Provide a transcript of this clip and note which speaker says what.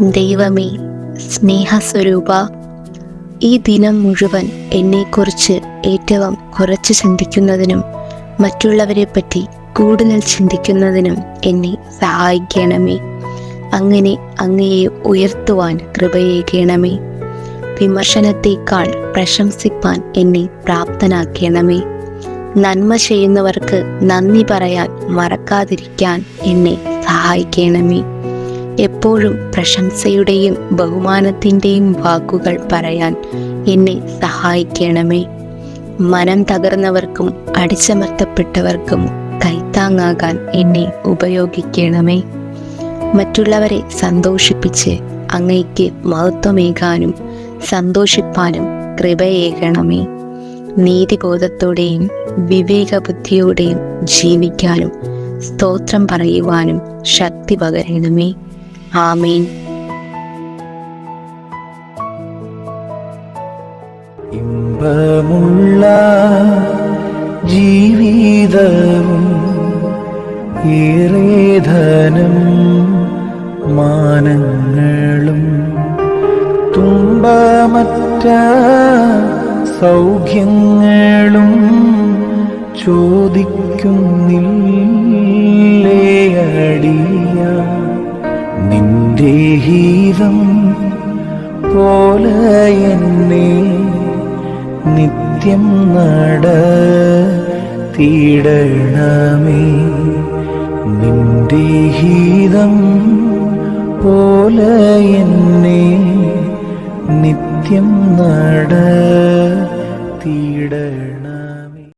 Speaker 1: ദൈവമേ സ്നേഹസ്വരൂപ ഈ ദിനം മുഴുവൻ എന്നെക്കുറിച്ച് ഏറ്റവും കുറച്ച് ചിന്തിക്കുന്നതിനും മറ്റുള്ളവരെ പറ്റി കൂടുതൽ ചിന്തിക്കുന്നതിനും എന്നെ സഹായിക്കണമേ. അങ്ങനെ അങ്ങയെ ഉയർത്തുവാൻ കൃപയേകണമേ. വിമർശനത്തേക്കാൾ പ്രശംസിപ്പാൻ എന്നെ പ്രാപ്തനാക്കണമേ. നന്മ ചെയ്യുന്നവർക്ക് നന്ദി പറയാൻ മറക്കാതിരിക്കാൻ എന്നെ സഹായിക്കണമേ. എപ്പോഴും പ്രശംസയുടെയും ബഹുമാനത്തിന്റെയും വാക്കുകൾ പറയാൻ എന്നെ സഹായിക്കണമേ. മനം തകർന്നവർക്കും അടിച്ചമർത്തപ്പെട്ടവർക്കും കൈത്താങ്ങാകാൻ എന്നെ ഉപയോഗിക്കണമേ. മറ്റുള്ളവരെ സന്തോഷിപ്പിച്ച് അങ്ങയ്ക്ക് മഹത്വമേകാനും സന്തോഷിപ്പാനും കൃപയേകണമേ. നീതിബോധത്തോടെയും വിവേകബുദ്ധിയോടെയും ജീവിക്കാനും സ്തോത്രം പറയുവാനും ശക്തി പകരണമേ. ആമേൻ.
Speaker 2: ഇമ്പമുള്ള ജീവിതവും ഏറേധനം മാനങ്ങളും തുമ്പമറ്റ സൗഖ്യങ്ങളും ചോദിക്കുന്നില്ലേ? ഹീതം പോലെ എന്നെ നിത്യം നട തീടണമേ. നിന്റെ ഹീതം പോലെ എന്നെ നിത്യം നട തീടണമേ